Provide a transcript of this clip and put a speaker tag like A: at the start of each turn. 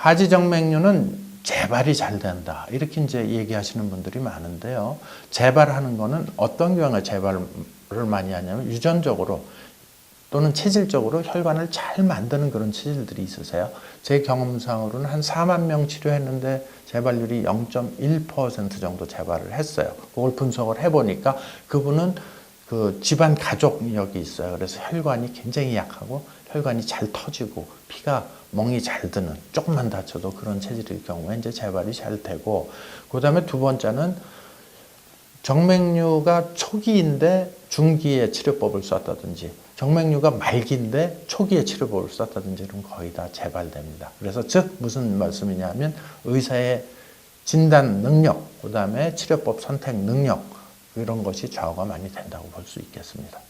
A: 하지정맥류는 재발이 잘 된다. 이렇게 이제 얘기하시는 분들이 많은데요. 재발하는 거는 어떤 경우에 재발을 많이 하냐면 유전적으로 또는 체질적으로 혈관을 잘 만드는 그런 체질들이 있으세요. 제 경험상으로는 한 4만 명 치료했는데 재발률이 0.1% 정도 재발을 했어요. 그걸 분석을 해보니까 그분은 그 집안 가족력이 있어요. 그래서 혈관이 굉장히 약하고 혈관이 잘 터지고 피가 멍이 잘 드는 조금만 다쳐도 그런 체질일 경우에 이제 재발이 잘 되고 그다음에 두 번째는 정맥류가 초기인데 중기에 치료법을 썼다든지 정맥류가 말기인데 초기에 치료법을 썼다든지 이런 거의 다 재발됩니다. 그래서 즉 무슨 말씀이냐면 의사의 진단 능력, 그다음에 치료법 선택 능력 이런 것이 좌우가 많이 된다고 볼 수 있겠습니다.